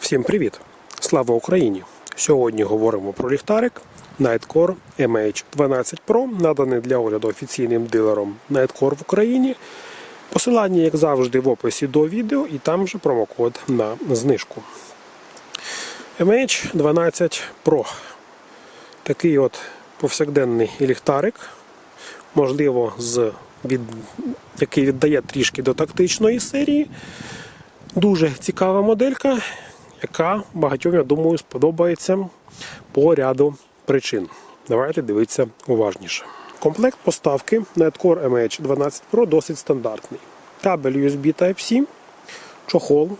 Всім привіт! Слава Україні! Сьогодні говоримо про ліхтарик Nightcore MH12 Pro, наданий для огляду офіційним дилером Nightcore в Україні. Посилання, як завжди, в описі до відео і там же промокод на знижку. MH12 Pro. Такий от повсякденний ліхтарик, можливо, з від... який віддає трішки до тактичної серії. Дуже цікава моделька, яка багатьом, я думаю, сподобається по ряду причин. Давайте дивитися уважніше. Комплект поставки Netcore MH12 Pro досить стандартний. Кабель USB Type-C, чохол,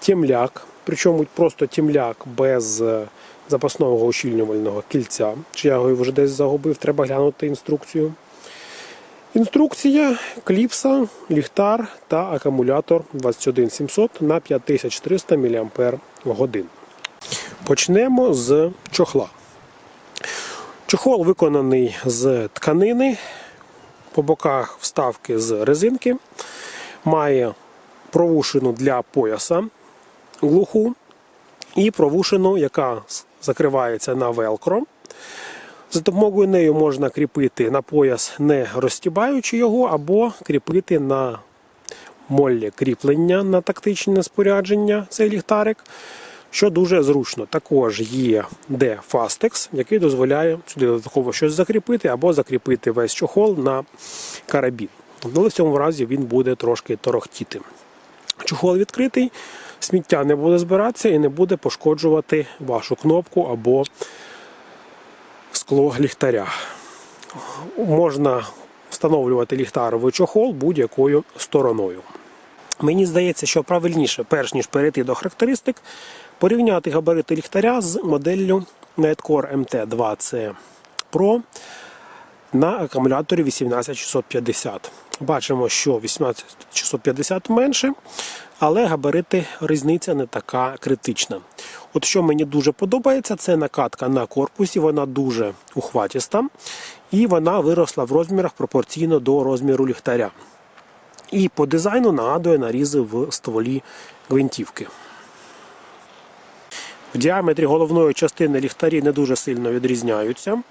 тімляк, причому просто тімляк без е, запасного ущільнювального кільця. Чи я його вже десь загубив, треба глянути інструкцію. Інструкція, кліпса, ліхтар та акумулятор 21700 на 5300 мАч. Почнемо з чохла. Чохол виконаний з тканини, по боках вставки з резинки, має провушину для пояса глуху і провушину, яка закривається на велкро. За допомогою нею можна кріпити на пояс, не розтібаючи його, або кріпити на моллі кріплення на тактичне спорядження цей ліхтарик, що дуже зручно. Також є де Fastex, який дозволяє сюди додатково щось закріпити, або закріпити весь чохол на карабін. Але в цьому разі він буде трошки торохтіти. Чохол відкритий, сміття не буде збиратися і не буде пошкоджувати вашу кнопку або скло ліхтаря. Можна встановлювати ліхтар в чохол будь-якою стороною. Мені здається, що правильніше, перш ніж перейти до характеристик, порівняти габарити ліхтаря з моделлю Nightcore MT2C Pro на акумуляторі 18650. Бачимо, що 18650 менше, але габарити різниця не така критична. От що мені дуже подобається, це накатка на корпусі, вона дуже ухватіста і вона виросла в розмірах пропорційно до розміру ліхтаря. І по дизайну нагадує нарізи в стволі гвинтівки. В діаметрі головної частини ліхтарі не дуже сильно відрізняються.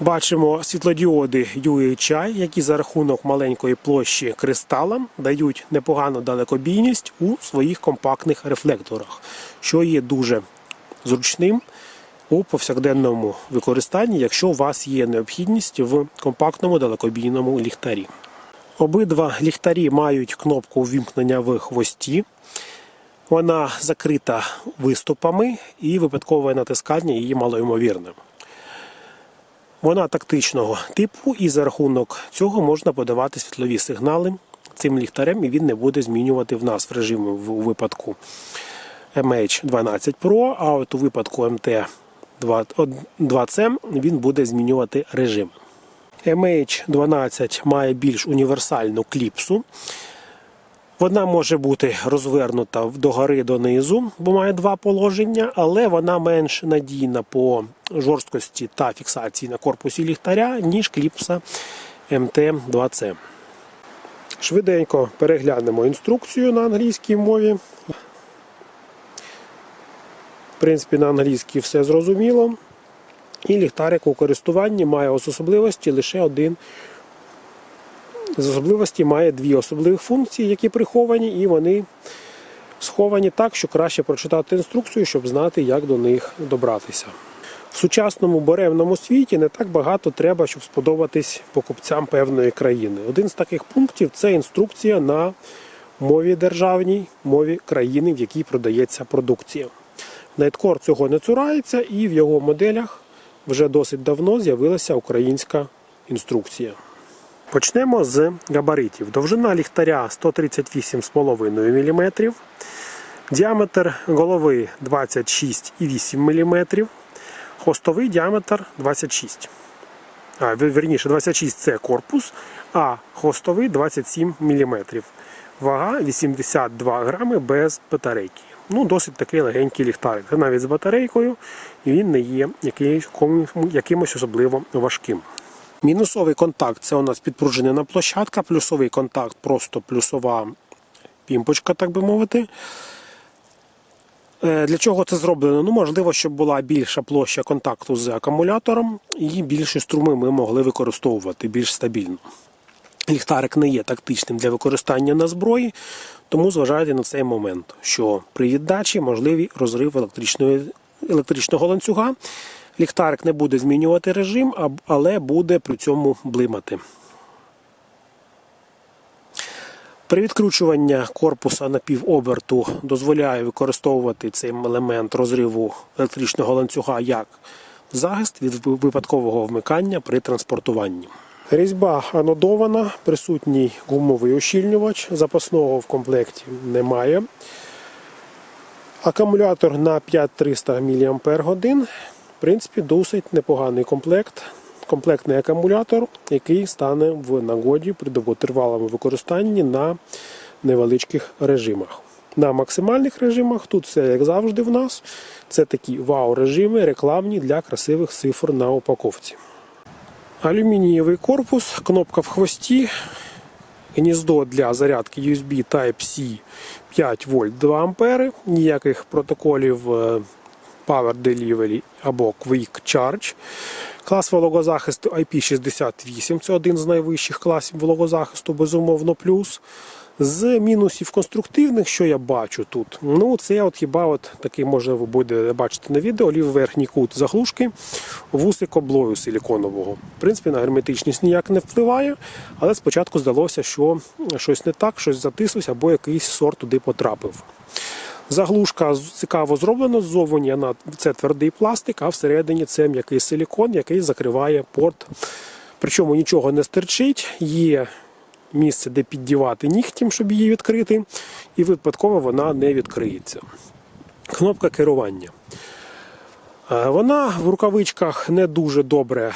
Бачимо світлодіоди UHI, які за рахунок маленької площі кристала дають непогану далекобійність у своїх компактних рефлекторах, що є дуже зручним у повсякденному використанні, якщо у вас є необхідність в компактному далекобійному ліхтарі. Обидва ліхтарі мають кнопку ввімкнення в хвості. Вона закрита виступами і випадкове натискання її малоймовірне. Вона тактичного типу, і за рахунок цього можна подавати світлові сигнали цим ліхтарем, і він не буде змінювати в нас в режимі у випадку MH12 Pro, а от у випадку MT2C він буде змінювати режим. MH12 має більш універсальну кліпсу. Вона може бути розвернута догори донизу, бо має два положення, але вона менш надійна по жорсткості та фіксації на корпусі ліхтаря, ніж кліпса MT2C. Швиденько переглянемо інструкцію на англійській мові. В принципі, на англійській все зрозуміло. І ліхтарик у користуванні має особливості лише один. З особливості має дві особливих функції, які приховані, і вони сховані так, що краще прочитати інструкцію, щоб знати, як до них добратися. В сучасному буремному світі не так багато треба, щоб сподобатись покупцям певної країни. Один з таких пунктів це інструкція на мові державній, мові країни, в якій продається продукція. Найткор цього не цурається, і в його моделях вже досить давно з'явилася українська інструкція. Почнемо з габаритів. Довжина ліхтаря 138,5 мм, діаметр голови 26,8 мм, хвостовий діаметр 26 а, верніше 26 це корпус, а хвостовий 27 мм. Вага 82 грами без батарейки. Ну, досить такий легенький ліхтарик. Це навіть з батарейкою він не є якимось особливо важким. Мінусовий контакт це у нас підпружинена площадка, плюсовий контакт просто плюсова пімпочка, так би мовити. Е, Для чого це зроблено? Ну, можливо, щоб була більша площа контакту з акумулятором і більше струми ми могли використовувати більш стабільно. Ліхтарик не є тактичним для використання на зброї, тому зважайте на цей момент, що при віддачі можливий розрив електричної, електричного ланцюга. Ліхтарик не буде змінювати режим, але буде при цьому блимати. При відкручуванні корпуса на півоберту дозволяє використовувати цей елемент розриву електричного ланцюга як захист від випадкового вмикання при транспортуванні. Різьба анодована, присутній гумовий ощільнювач, запасного в комплекті немає. Акумулятор на 5300 мАч. В принципі, досить непоганий комплект. Комплектний акумулятор, який стане в нагоді при довготривалому використанні на невеличких режимах. На максимальних режимах тут все як завжди в нас. Це такі вау-режими, рекламні для красивих цифр на упаковці. Алюмінієвий корпус, кнопка в хвості, гніздо для зарядки USB Type-C 5 вольт 2 А. ніяких протоколів е, Power Delivery або Quick Charge. Клас вологозахисту IP68 це один з найвищих класів вологозахисту, безумовно, плюс. З мінусів конструктивних, що я бачу тут, ну це от хіба от такий, може, ви будете бачити на відео, лівий верхній кут заглушки, вусик облою силіконового. В принципі, на герметичність ніяк не впливає, але спочатку здалося, що щось не так, щось затислося або якийсь сорт туди потрапив. Заглушка цікаво зроблена ззовні, це твердий пластик, а всередині це м'який силікон, який закриває порт. Причому нічого не стирчить, є місце, де піддівати нігтем, щоб її відкрити, і випадково вона не відкриється. Кнопка керування. Е, Вона в рукавичках не дуже добре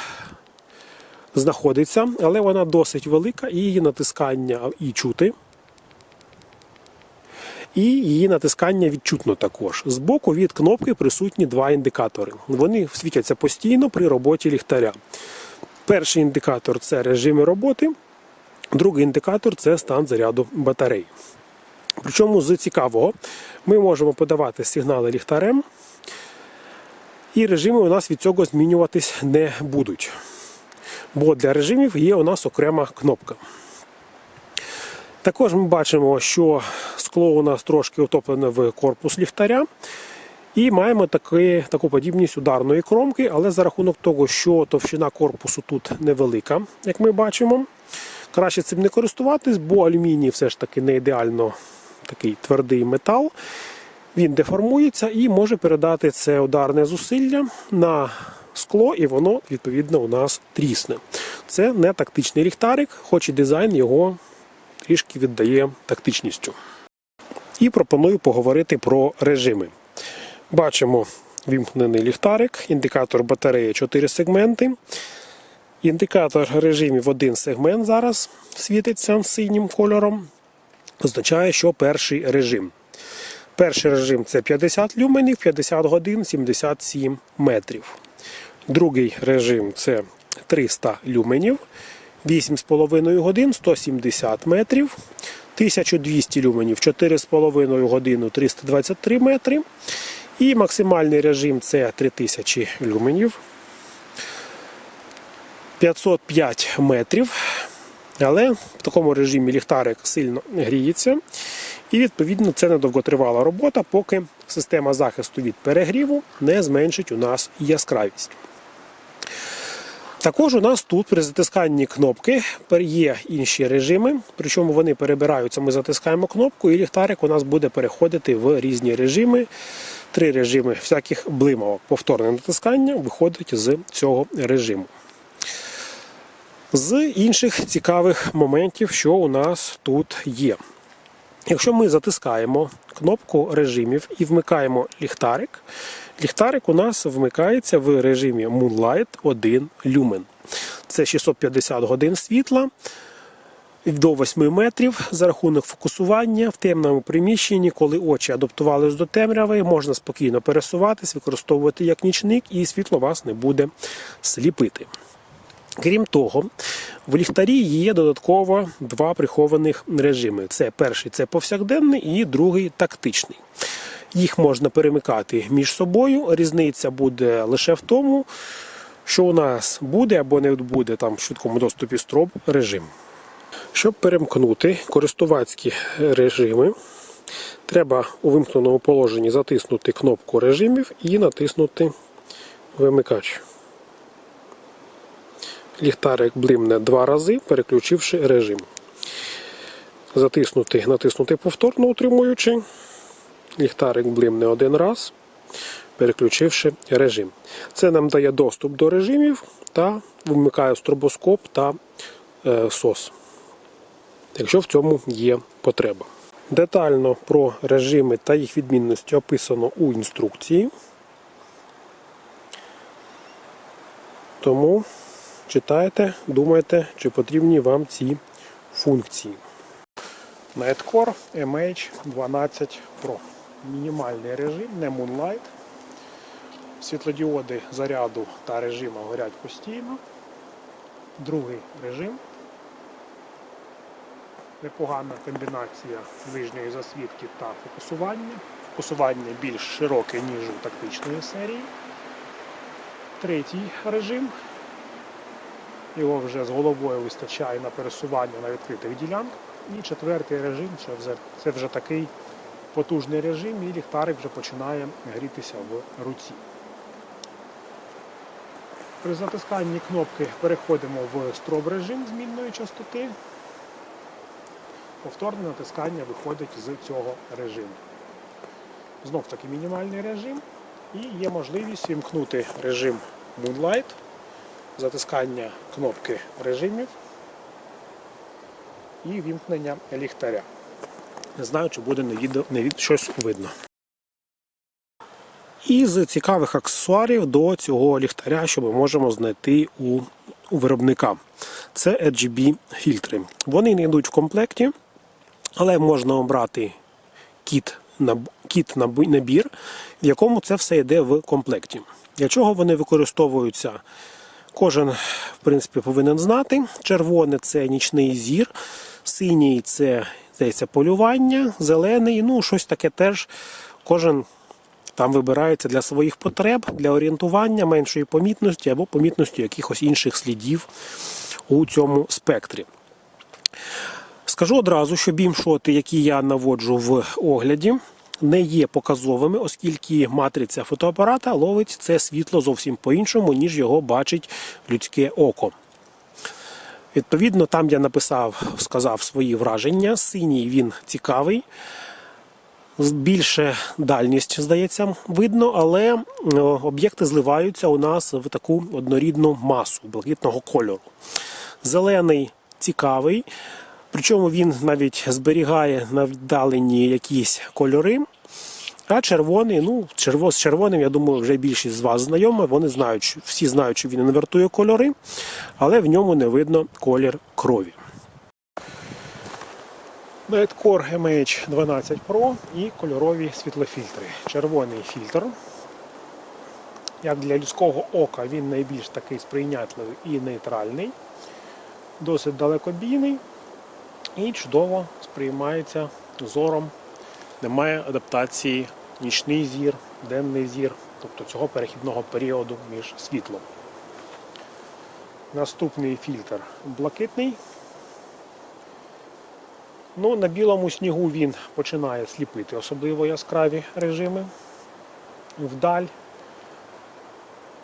знаходиться, але вона досить велика, і її натискання і чути. І її натискання відчутно також. Збоку від кнопки присутні два індикатори. Вони світяться постійно при роботі ліхтаря. Перший індикатор це режими роботи, другий індикатор це стан заряду батареї. Причому з цікавого ми можемо подавати сигнали ліхтарем, і режими у нас від цього змінюватись не будуть. Бо для режимів є у нас окрема кнопка. Також ми бачимо, що скло у нас трошки утоплене в корпус ліхтаря. І маємо таки, таку подібність ударної кромки, але за рахунок того, що товщина корпусу тут невелика, як ми бачимо, краще цим не користуватись, бо алюміній все ж таки не ідеально такий твердий метал. Він деформується і може передати це ударне зусилля на скло, і воно відповідно у нас трісне. Це не тактичний ліхтарик, хоч і дизайн його трішки віддає тактичністю. І пропоную поговорити про режими. Бачимо вімкнений ліхтарик, індикатор батареї 4 сегменти. Індикатор режимів один сегмент зараз світиться синім кольором. Означає, що перший режим. Перший режим це 50 люменів, 50 годин, 77 метрів. Другий режим це 300 люменів, 8,5 годин, 170 метрів. 1200 люменів, 4,5 годину, 323 метри. І максимальний режим це 3000 люменів, 505 метрів. Але в такому режимі ліхтарик сильно гріється. І відповідно це недовготривала робота, поки система захисту від перегріву не зменшить у нас яскравість. Також у нас тут при затисканні кнопки є інші режими, причому вони перебираються. Ми затискаємо кнопку, і ліхтарик у нас буде переходити в різні режими. Три режими всяких блимавок. Повторне натискання виходить з цього режиму. З інших цікавих моментів, що у нас тут є. Якщо ми затискаємо кнопку режимів і вмикаємо ліхтарик, ліхтарик у нас вмикається в режимі Moonlight 1 люмен. це 650 годин світла до 8 метрів за рахунок фокусування в темному приміщенні, коли очі адаптувалися до темряви, можна спокійно пересуватись, використовувати як нічник, і світло вас не буде сліпити. Крім того, в ліхтарі є додатково два прихованих режими. Це перший це повсякденний і другий тактичний. Їх можна перемикати між собою. Різниця буде лише в тому, що у нас буде або не буде там в швидкому доступі строб режим. Щоб перемкнути користувацькі режими, треба у вимкненому положенні затиснути кнопку режимів і натиснути вимикач. Ліхтарик блимне два рази, переключивши режим. Затиснути, натиснути повторно утримуючи. Ліхтарик блимне один раз, переключивши режим. Це нам дає доступ до режимів та вимикає стробоскоп та е, сос, якщо в цьому є потреба. Детально про режими та їх відмінності описано у інструкції. Тому читайте, думайте, чи потрібні вам ці функції. Nightcore MH12 Pro. Мінімальний режим, не Moonlight. Світлодіоди заряду та режиму горять постійно. Другий режим. Непогана комбінація ближньої засвідки та фокусування. Фокусування більш широке, ніж у тактичної серії. Третій режим. Його вже з головою вистачає на пересування на відкритих ділянках. І четвертий режим це вже, це вже такий потужний режим, і ліхтарик вже починає грітися в руці. При затисканні кнопки переходимо в строб режим змінної частоти. Повторне натискання виходить з цього режиму. Знов таки мінімальний режим. І є можливість вімкнути режим Moonlight, затискання кнопки режимів і вімкнення ліхтаря. Не знаю, чи буде на відео на від... щось видно. І з цікавих аксесуарів до цього ліхтаря, що ми можемо знайти у, у виробника. Це RGB фільтри. Вони не йдуть в комплекті, але можна обрати кіт, кіт наб- набір, в якому це все йде в комплекті. Для чого вони використовуються? Кожен, в принципі, повинен знати. Червоне це нічний зір, синій це здається, полювання, зелений, ну щось таке теж кожен там вибирається для своїх потреб, для орієнтування, меншої помітності або помітності якихось інших слідів у цьому спектрі. Скажу одразу, що бімшоти, які я наводжу в огляді, не є показовими, оскільки матриця фотоапарата ловить це світло зовсім по-іншому, ніж його бачить людське око. Відповідно, там я написав, сказав свої враження. Синій він цікавий. Більше дальність, здається, видно, але е, об'єкти зливаються у нас в таку однорідну масу блакитного кольору. Зелений цікавий, причому він навіть зберігає на віддалені якісь кольори. А червоний, ну, черво, з червоним, я думаю, вже більшість з вас знайома. Вони знають, всі знають, що він інвертує кольори, але в ньому не видно колір крові. Nightcore MH12 Pro і кольорові світлофільтри. Червоний фільтр. Як для людського ока він найбільш такий сприйнятливий і нейтральний, досить далекобійний і чудово сприймається зором. Немає адаптації нічний зір, денний зір, тобто цього перехідного періоду між світлом. Наступний фільтр блакитний. Ну, на білому снігу він починає сліпити особливо яскраві режими. Вдаль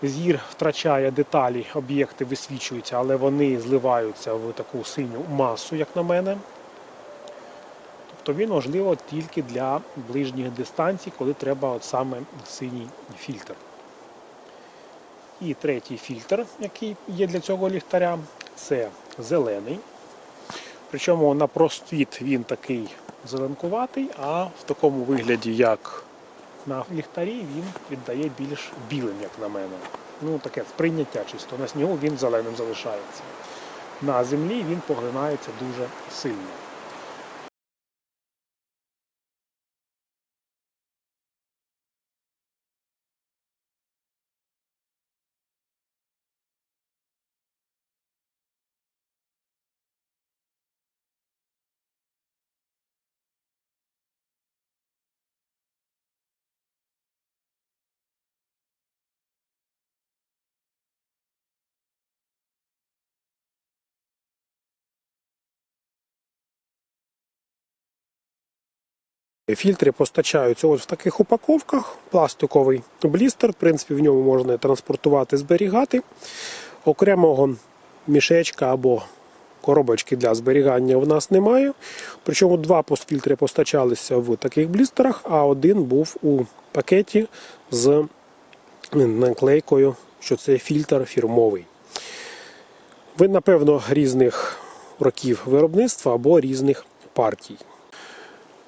зір втрачає деталі, об'єкти висвічуються, але вони зливаються в таку синю масу, як на мене. Тобто він можливо тільки для ближніх дистанцій, коли треба от саме синій фільтр. І третій фільтр, який є для цього ліхтаря, це зелений. Причому на просвіт він такий зеленкуватий, а в такому вигляді, як на ліхтарі, він віддає більш білим, як на мене. ну, таке сприйняття чисто. На снігу він зеленим залишається. На землі він поглинається дуже сильно. Фільтри постачаються ось в таких упаковках. Пластиковий блістер, в принципі, в ньому можна транспортувати, зберігати. Окремого мішечка або коробочки для зберігання в нас немає. Причому два фільтри постачалися в таких блістерах, а один був у пакеті з наклейкою, що це фільтр фірмовий. Ви, напевно, різних років виробництва або різних партій.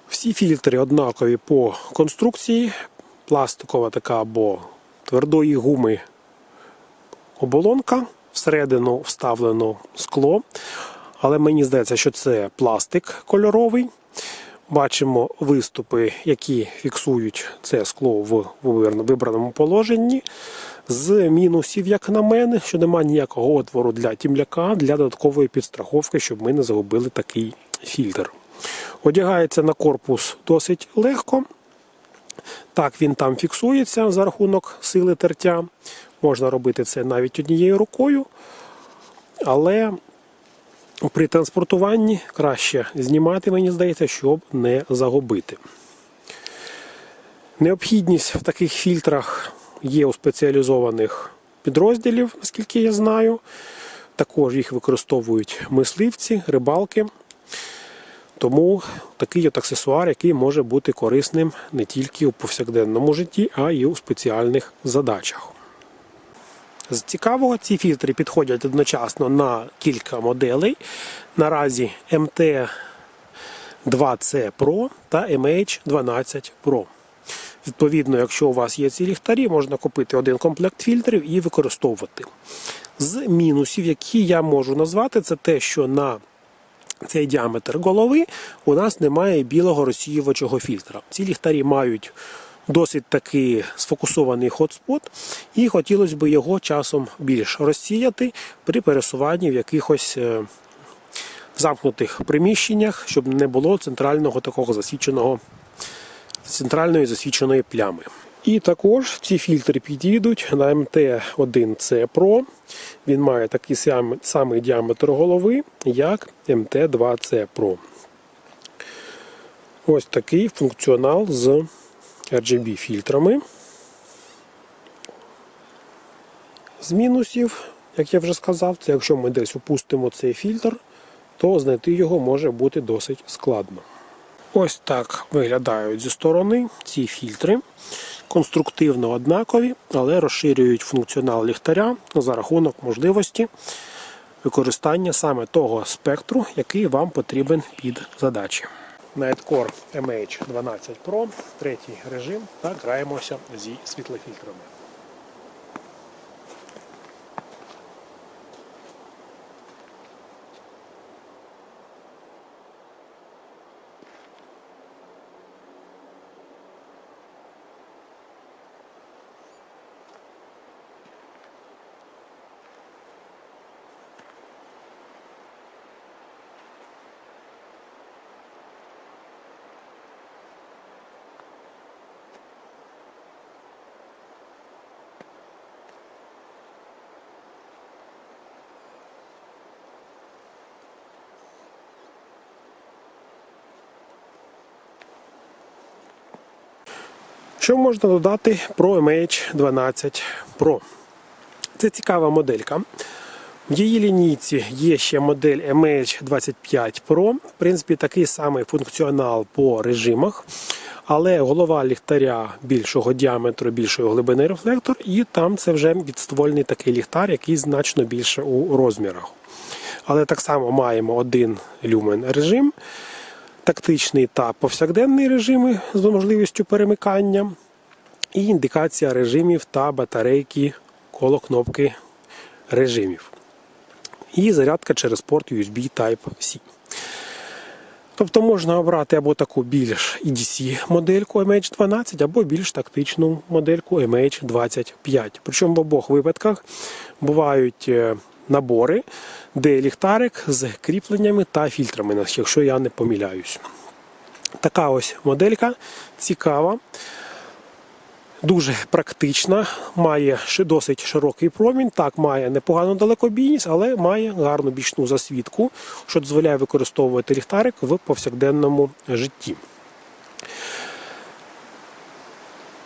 Всі фільтри однакові по конструкції. Пластикова така або твердої гуми оболонка. Всередину вставлено скло. Але мені здається, що це пластик кольоровий. Бачимо виступи, які фіксують це скло в вибраному положенні. З мінусів, як на мене, що немає ніякого отвору для тімляка, для додаткової підстраховки, щоб ми не загубили такий фільтр. Одягається на корпус досить легко. Так, він там фіксується за рахунок сили тертя. Можна робити це навіть однією рукою. Але при транспортуванні краще знімати, мені здається, щоб не загубити. Необхідність в таких фільтрах є у спеціалізованих підрозділів, наскільки я знаю. Також їх використовують мисливці, рибалки. Тому такий от аксесуар, який може бути корисним не тільки у повсякденному житті, а й у спеціальних задачах. З цікавого, ці фільтри підходять одночасно на кілька моделей. Наразі MT2C Pro та MH12 Pro. Відповідно, якщо у вас є ці ліхтарі, можна купити один комплект фільтрів і використовувати. З мінусів, які я можу назвати, це те, що на цей діаметр голови у нас немає білого розсіювачого фільтра. Ці ліхтарі мають досить таки сфокусований хотспот, і хотілося б його часом більш розсіяти при пересуванні в якихось е, замкнутих приміщеннях, щоб не було центрального такого засвіченого, центральної засвіченої плями. І також ці фільтри підійдуть на МТ1C Pro. Він має такий самий, діаметр голови, як МТ2C Pro. Ось такий функціонал з RGB фільтрами. З мінусів, як я вже сказав, це якщо ми десь опустимо цей фільтр, то знайти його може бути досить складно. Ось так виглядають зі сторони ці фільтри. Конструктивно однакові, але розширюють функціонал ліхтаря за рахунок можливості використання саме того спектру, який вам потрібен під задачі. Nightcore MH12 Pro, третій режим, та граємося зі світлофільтрами. Що можна додати про MH12 Pro? Це цікава моделька. В її лінійці є ще модель MH25 Pro. В принципі, такий самий функціонал по режимах. Але голова ліхтаря більшого діаметру, більшої глибини рефлектор, і там це вже відствольний такий ліхтар, який значно більше у розмірах. Але так само маємо один люмен режим тактичний та повсякденний режими з можливістю перемикання, і індикація режимів та батарейки коло кнопки режимів. І зарядка через порт USB Type-C. Тобто можна обрати або таку більш EDC модельку MH12, або більш тактичну модельку MH25. Причому в обох випадках бувають е, набори, де ліхтарик з кріпленнями та фільтрами, якщо я не помиляюсь. Така ось моделька цікава, дуже практична, має досить широкий промінь. Так, має непогану далекобійність, але має гарну бічну засвітку, що дозволяє використовувати ліхтарик в повсякденному житті.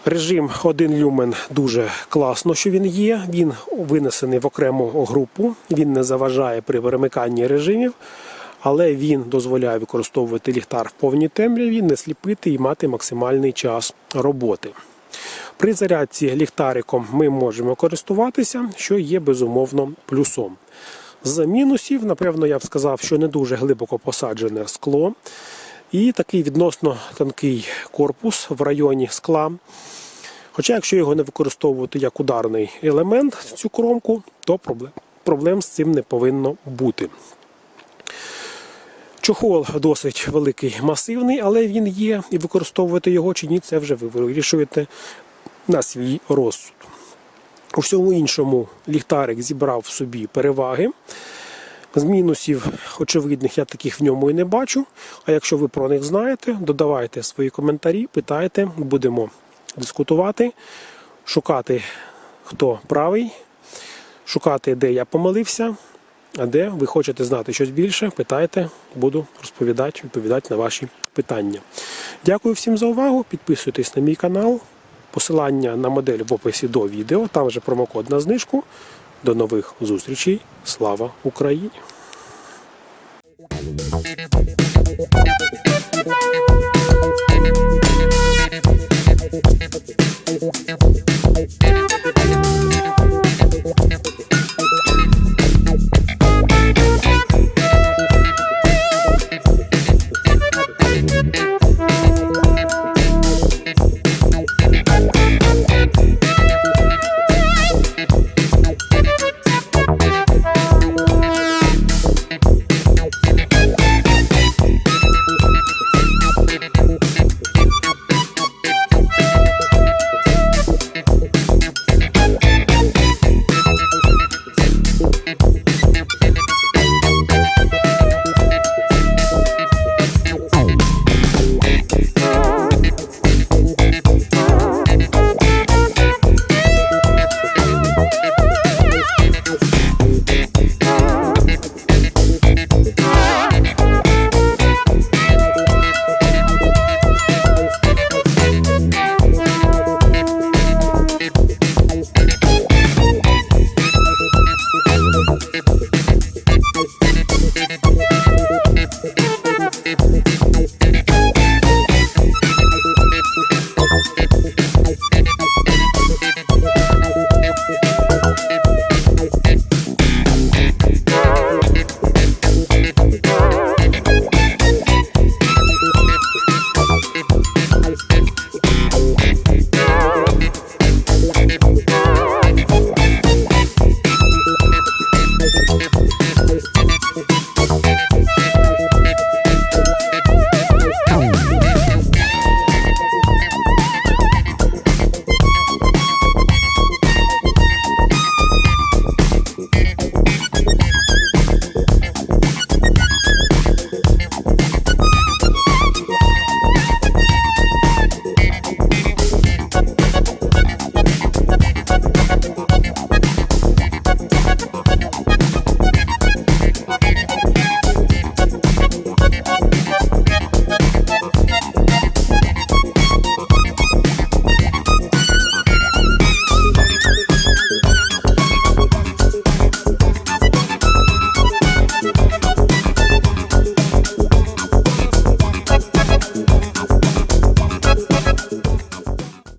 Режим 1 люмен дуже класно, що він є. Він винесений в окрему групу, він не заважає при перемиканні режимів, але він дозволяє використовувати ліхтар в повній темряві, не сліпити і мати максимальний час роботи. При зарядці ліхтариком ми можемо користуватися, що є безумовно плюсом. З мінусів, напевно, я б сказав, що не дуже глибоко посаджене скло. І такий відносно тонкий корпус в районі скла. Хоча, якщо його не використовувати як ударний елемент, цю кромку, то проблем, проблем з цим не повинно бути. Чохол досить великий, масивний, але він є, і використовувати його чи ні, це вже ви вирішуєте на свій розсуд. У всьому іншому ліхтарик зібрав собі переваги. З мінусів очевидних я таких в ньому і не бачу. А якщо ви про них знаєте, додавайте свої коментарі, питайте, будемо дискутувати, шукати, хто правий, шукати, де я помилився, а де ви хочете знати щось більше, питайте, буду розповідати, відповідати на ваші питання. Дякую всім за увагу. Підписуйтесь на мій канал. Посилання на модель в описі до відео, там же промокод на знижку. До нових зустрічей. Слава Україні!